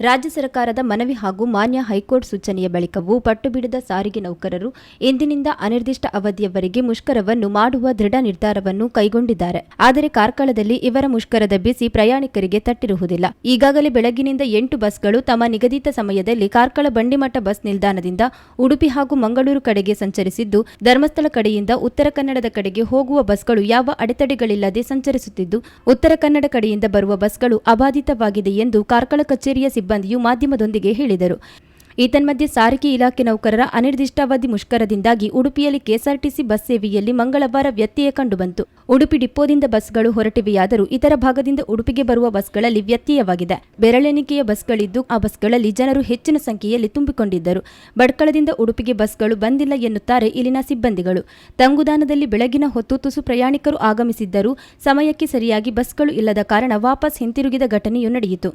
ರಾಜ್ಯ ಸರ್ಕಾರದ ಮನವಿ ಹಾಗೂ ಮಾನ್ಯ ಹೈಕೋರ್ಟ್ ಸೂಚನೆಯ ಬಳಿಕವೂ ಪಟ್ಟು ಬಿಡದ ಸಾರಿಗೆ ನೌಕರರು ಇಂದಿನಿಂದ ಅನಿರ್ದಿಷ್ಟ ಅವಧಿಯವರೆಗೆ ಮುಷ್ಕರವನ್ನು ಮಾಡುವ ದೃಢ ನಿರ್ಧಾರವನ್ನು ಕೈಗೊಂಡಿದ್ದಾರೆ. ಆದರೆ ಕಾರ್ಕಳದಲ್ಲಿ ಇವರ ಮುಷ್ಕರದ ಬಿಸಿ ಪ್ರಯಾಣಿಕರಿಗೆ ತಟ್ಟಿರುವುದಿಲ್ಲ. ಈಗಾಗಲೇ ಬೆಳಗಿನಿಂದ ಎಂಟು ಬಸ್ಗಳು ತಮ್ಮ ನಿಗದಿತ ಸಮಯದಲ್ಲಿ ಕಾರ್ಕಳ ಬಂಡಿಮಠ ಬಸ್ ನಿಲ್ದಾಣದಿಂದ ಉಡುಪಿ ಹಾಗೂ ಮಂಗಳೂರು ಕಡೆಗೆ ಸಂಚರಿಸಿದ್ದು, ಧರ್ಮಸ್ಥಳ ಕಡೆಯಿಂದ ಉತ್ತರ ಕನ್ನಡದ ಕಡೆಗೆ ಹೋಗುವ ಬಸ್ಗಳು ಯಾವ ಅಡೆತಡೆಗಳಿಲ್ಲದೆ ಸಂಚರಿಸುತ್ತಿದ್ದು, ಉತ್ತರ ಕನ್ನಡ ಕಡೆಯಿಂದ ಬರುವ ಬಸ್ಗಳು ಅಬಾಧಿತವಾಗಿದೆ ಎಂದು ಕಾರ್ಕಳ ಕಚೇರಿಯ ಸಿಬ್ಬಂದಿಯು ಮಾಧ್ಯಮದೊಂದಿಗೆ ಹೇಳಿದರು. ಏತನ್ಮಧ್ಯೆ ಸಾರಿಗೆ ಇಲಾಖೆ ನೌಕರರ ಅನಿರ್ದಿಷ್ಟಾವಧಿ ಮುಷ್ಕರದಿಂದಾಗಿ ಉಡುಪಿಯಲ್ಲಿ ಕೆಎಸ್ಆರ್ಟಿಸಿ ಬಸ್ ಸೇವೆಯಲ್ಲಿ ಮಂಗಳವಾರ ವ್ಯತ್ಯಯ ಕಂಡುಬಂತು. ಉಡುಪಿ ಡಿಪೋದಿಂದ ಬಸ್ಗಳು ಹೊರಟಿವೆಯಾದರೂ ಇತರ ಭಾಗದಿಂದ ಉಡುಪಿಗೆ ಬರುವ ಬಸ್ಗಳಲ್ಲಿ ವ್ಯತ್ಯಯವಾಗಿದೆ. ಬೆರಳೆಣಿಕೆಯ ಬಸ್ಗಳಿದ್ದು ಆ ಬಸ್ಗಳಲ್ಲಿ ಜನರು ಹೆಚ್ಚಿನ ಸಂಖ್ಯೆಯಲ್ಲಿ ತುಂಬಿಕೊಂಡಿದ್ದರು. ಬಡ್ಕಳದಿಂದ ಉಡುಪಿಗೆ ಬಸ್ಗಳು ಬಂದಿಲ್ಲ ಎನ್ನುತ್ತಾರೆ ಇಲ್ಲಿನ ಸಿಬ್ಬಂದಿಗಳು. ತಂಗುದಾನದಲ್ಲಿ ಬೆಳಗಿನ ಹೊತ್ತು ತುಸು ಪ್ರಯಾಣಿಕರು ಆಗಮಿಸಿದ್ದರೂ ಸಮಯಕ್ಕೆ ಸರಿಯಾಗಿ ಬಸ್ಗಳು ಇಲ್ಲದ ಕಾರಣ ವಾಪಸ್ ಹಿಂತಿರುಗಿದ ಘಟನೆಯೂ ನಡೆಯಿತು.